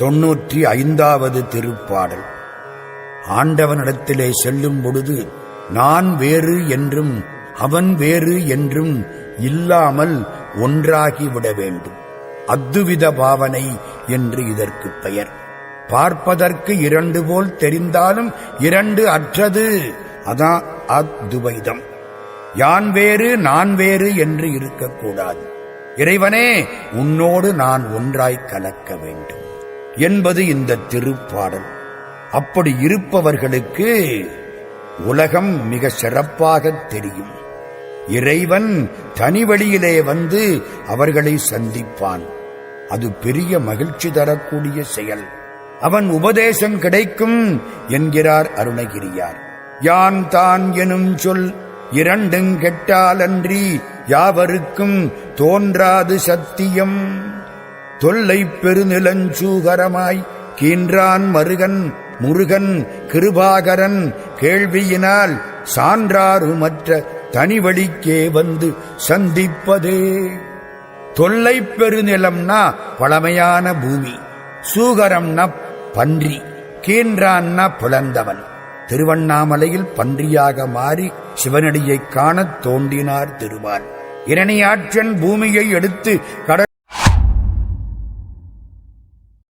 தொன்னூற்றி ஐந்தாவது திருப்பாடல். ஆண்டவனிடத்திலே செல்லும் பொழுது நான் வேறு என்றும் அவன் வேறு என்றும் இல்லாமல் ஒன்றாகிவிட வேண்டும். அத்துவித பாவனை என்று இதற்கு பெயர். பார்ப்பதற்கு இரண்டு போல் தெரிந்தாலும் இரண்டு அற்றது. அதான் அத்வைதம். யான் வேறு நான் வேறு என்று இருக்கக்கூடாது. இறைவனே உன்னோடு நான் ஒன்றாய் கலக்க வேண்டும். என்பது இந்த திருப்பாடல். அப்படி இருப்பவர்களுக்கு உலகம் மிக சிறப்பாக தெரியும். இறைவன் தனி வழியிலே வந்து அவர்களை சந்திப்பான். அது பெரிய மகிழ்ச்சி தரக்கூடிய செயல். அவன் உபதேசம் கிடைக்கும் என்கிறார் அருணகிரியார். யான் தான் எனும் சொல் இரண்டுங் கெட்டாலன்றி யாவருக்கும் தோன்றாது சத்தியம். தொல்லை பெருநிலஞ்சூகரமாய் கீன்றான் மருகன் முருகன் கிருபாகரன் கேள்வியினால் சான்றாருமற்ற தனி வழிக்கே வந்து சந்திப்பதே. தொல்லை பெருநிலம்னா பழமையான பூமி சூகரம்னா பன்றி கீன்றான்னா பிளந்தவன். திருவண்ணாமலையில் பன்றியாக மாறி சிவனடியைக் காணத் தோன்றினார் திருவான் இரணியாற்றன் பூமியை எடுத்து கடல்